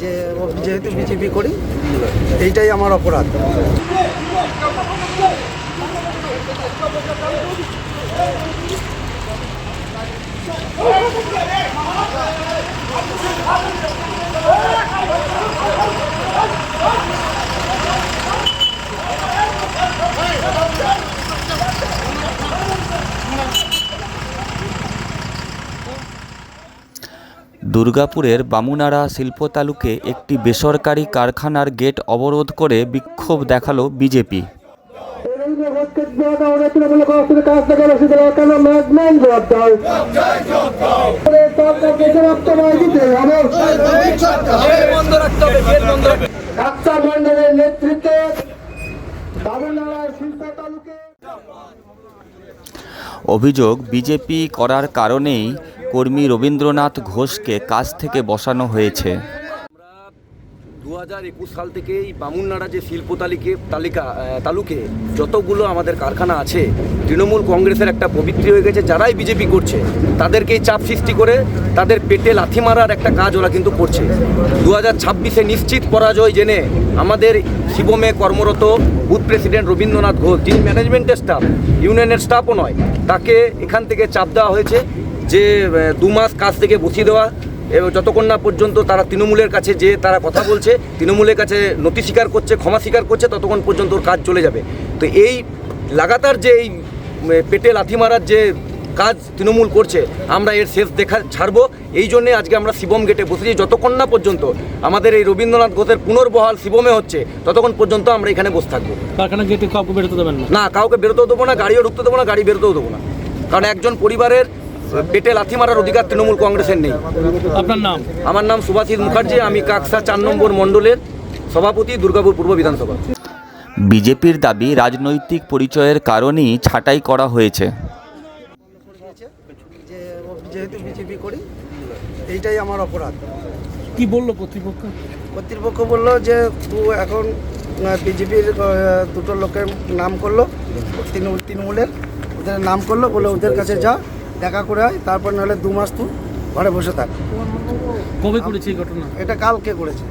যে যেহেতু বিজেপি করি এইটাই আমার অপরাধ। দুর্গাপুরের বামুনারা শিল্প তালুকে একটি বেসরকারি কারখানার গেট অবরোধ করে বিক্ষোভ দেখাল বিজেপি। অভিযোগ বিজেপি করার কারণেই কর্মী রবীন্দ্রনাথ ঘোষকে কাজ থেকে বসানো হয়েছে। দু হাজার একুশ সাল থেকে এই বামুননাড়া যে শিল্প তালিকে, তালিকা তালুকে যতগুলো আমাদের কারখানা আছে, তৃণমূল কংগ্রেসের একটা পবিত্রী হয়ে গেছে, যারাই বিজেপি করছে তাদেরকেই চাপ সৃষ্টি করে তাদের পেটে লাথি মারার একটা কাজ ওরা কিন্তু করছে। দু হাজার ছাব্বিশে নিশ্চিত পরাজয় জেনে আমাদের শিবমে কর্মরত বুথ প্রেসিডেন্ট রবীন্দ্রনাথ ঘোষ, যিনি ম্যানেজমেন্টের স্টাফ, ইউনিয়নের স্টাফও নয়, তাকে এখান থেকে চাপ দেওয়া হয়েছে। যে দু মাস কাজ থেকে বসিয়ে দেওয়া এবং যতক্ষণ না পর্যন্ত তারা তৃণমূলের কাছে যে তারা কথা বলছে তৃণমূলের কাছে নথি স্বীকার করছে ক্ষমা স্বীকার করছে ততক্ষণ পর্যন্ত ওর কাজ চলে যাবে। তো এই লাগাতার যে এই পেটে লাথি মারার যে কাজ তৃণমূল করছে আমরা এর শেষ দেখা ছাড়বো। এই জন্যে আজকে আমরা শিবম গেটে বসেছি। যতক্ষণ না পর্যন্ত আমাদের এই রবীন্দ্রনাথ ঘোষের পুনর্বহাল শিবমে হচ্ছে ততক্ষণ পর্যন্ত আমরা এখানে বসে থাকব। কারখানা গেটে কাউকে বেরোতে দেবেন না? না কাউকে বেরোতেও দেবো না গাড়িও ঢুকতে দেবো না গাড়ি বেরোতেও দেবো না। কারণ একজন পরিবারের পেটে লাথি মারার অধিকার তৃণমূল কংগ্রেসের নেই। আপনার নাম? আমার নাম সুভাষিস মুখার্জি আমি কাকসা চার নম্বর মণ্ডলের সভাপতি দুর্গাপুর পূর্ব বিধানসভা। বিজেপির দাবি রাজনৈতিক পরিচয়ের কারণেই ছাঁটাই করা হয়েছে। যেহেতু বিজেপি করি এইটাই আমার অপরাধ। কি বলল কর্তৃপক্ষ? কর্তৃপক্ষ বলল যে তুই এখন বিজেপির দুটো লোকের নাম করল তৃণমূল তৃণমূলের ওদের নাম করল বলে ওদের কাছে যা। দেখা করে আয় তারপর নাহলে দু মাস তুই ঘরে বসে থাক। কবে করেছে এই ঘটনা? এটা কালকে করেছে।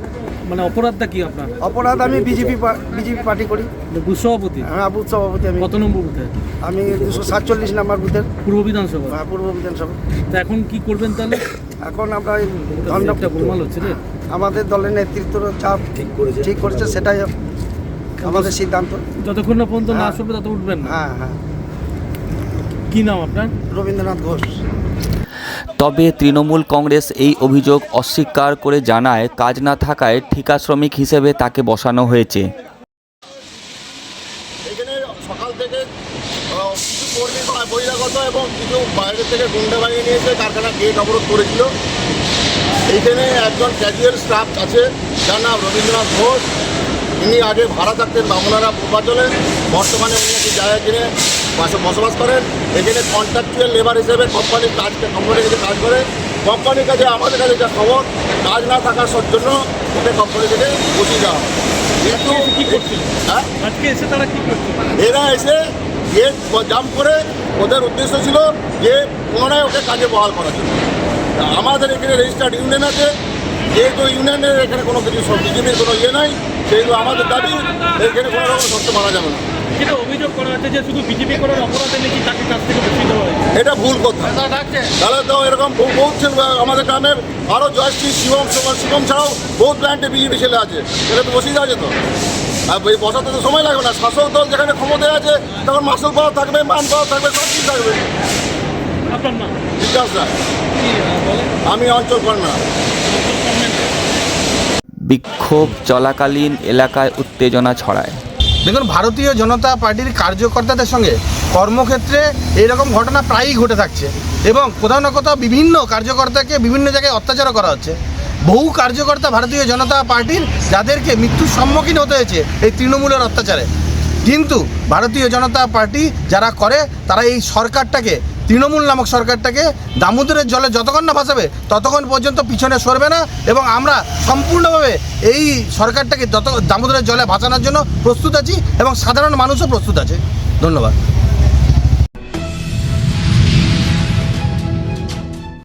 মানে অপরাধটা কি আপনার? অপরাধ আমি বিজেপি বিজেপি পার্টি করি। বুথ সভাপতি? আমি বুথ সভাপতি আমি। কত নম্বর বুথে? আমি দুশো সাতচল্লিশ নম্বর বুথের। পূর্ব বিধানসভা? হ্যাঁ পূর্ব বিধানসভা। তা এখন কি করবেন তাহলে? এখন আমরা একটা গোলমাল হচ্ছে রে। আমাদের দলের নেতৃত্ব চাপ ঠিক করেছে। ঠিক করেছে সেটাই আমাদের সিদ্ধান্ত। যতক্ষণ না পর্যন্ত না হ্যাঁ। শুনবে তত উঠবেন না। হ্যাঁ হ্যাঁ। কি নাম আপনার? রবীন্দ্রনাথ ঘোষ। তবে তৃণমূল কংগ্রেস এই অভিযোগ অস্বীকার করে জানায় কাজ না থাকায় ঠিকা শ্রমিক হিসেবে তাকে বসানো হয়েছে। এখানে সকাল থেকে কিছু কর্মী বহিরাগত এবং কিছু বাইরে থেকে গুন্ডা বানিয়ে নিয়েছে কারখানা গেট অবরোধ করেছিল। এইখানে একজন ক্যাজুয়াল স্টাফ আছে যার নাম রবীন্দ্রনাথ ঘোষ। ইনি আগে ভাড়া থাকতেন বামুনারা পূর্বাঞ্চলে বর্তমানে উনি একটি জায়গা কিনে বসবাস করেন এখানে কন্ট্রাকচুয়াল লেবার হিসেবে কোম্পানির কাজ কোম্পানির কাছে কাজ করে কোম্পানির কাছে আমাদের কাছে যা খবর কাজ না থাকার সব জন্য ওকে কোম্পানি থেকে বসিয়ে দেওয়া হয়। কিন্তু কি করছিল হ্যাঁ? আজকে এসে তারা কি করছিল এরা এসে গেট জাম্প করে ওদের উদ্দেশ্য ছিল যে পুনরায় ওকে কাজে বহাল করার জন্য। আমাদের এখানে রেজিস্টার্ড ইউনিয়ন আছে যেহেতু ইউনিয়নের এখানে কোনো কিছু বিজেপির কোনো ইয়ে নাই সেহেতু আমাদের দাবি এখানে কোনো রকম শর্ত মানা যাবে না। যেটা অভিযোগ করা হচ্ছে যে শুধু বিজেপি করার অপরাধে নাকি তাকে কাছ থেকে বসিয়ে দেওয়া হয়েছে। এটা ভুল কথা। তাহলে তো এরকম বহু বহুত আমাদের গ্রামের আরও জয়শ্রী শিবম শিবম ছাড়াও বহুত প্ল্যান্টে বিজেপি ছেলে আছে। এটা তো বসিয়ে দেওয়া যেত আর এই বসাতে তো সময় লাগবে না। শাসক দল যেখানে ক্ষমতায় আছে তখন মাসুল পাওয়া থাকবে মান পাওয়া থাকবে সব কিছু থাকবে। বিকাশ রায়। আমি অঞ্চল কর্ণা বিক্ষোভ চলাকালীন এলাকায় উত্তেজনা ছড়ায়। দেখুন, ভারতীয় জনতা পার্টির কার্যকর্তাদের সঙ্গে কর্মক্ষেত্রে এরকম ঘটনা প্রায়ই ঘটে থাকছে এবং কোথাও না কোথাও বিভিন্ন কার্যকর্তাকে বিভিন্ন জায়গায় অত্যাচার করা হচ্ছে। বহু কার্যকর্তা ভারতীয় জনতা পার্টির যাদেরকে মৃত্যুর সম্মুখীন হতে হয়েছে এই তৃণমূলের অত্যাচারে। কিন্তু ভারতীয় জনতা পার্টি যারা করে, তারা এই সরকারটাকে তৃণমূল নামক সরকারটাকে দামোদরের জলে যতক্ষণ না ভাসাবে, ততক্ষণ পর্যন্ত পিছনে সরবে না এবং আমরা সম্পূর্ণভাবে এই সরকারটাকে যত দামোদরের জলে ভাসানোর জন্য প্রস্তুত আছি এবং সাধারণ মানুষও প্রস্তুত আছে। ধন্যবাদ।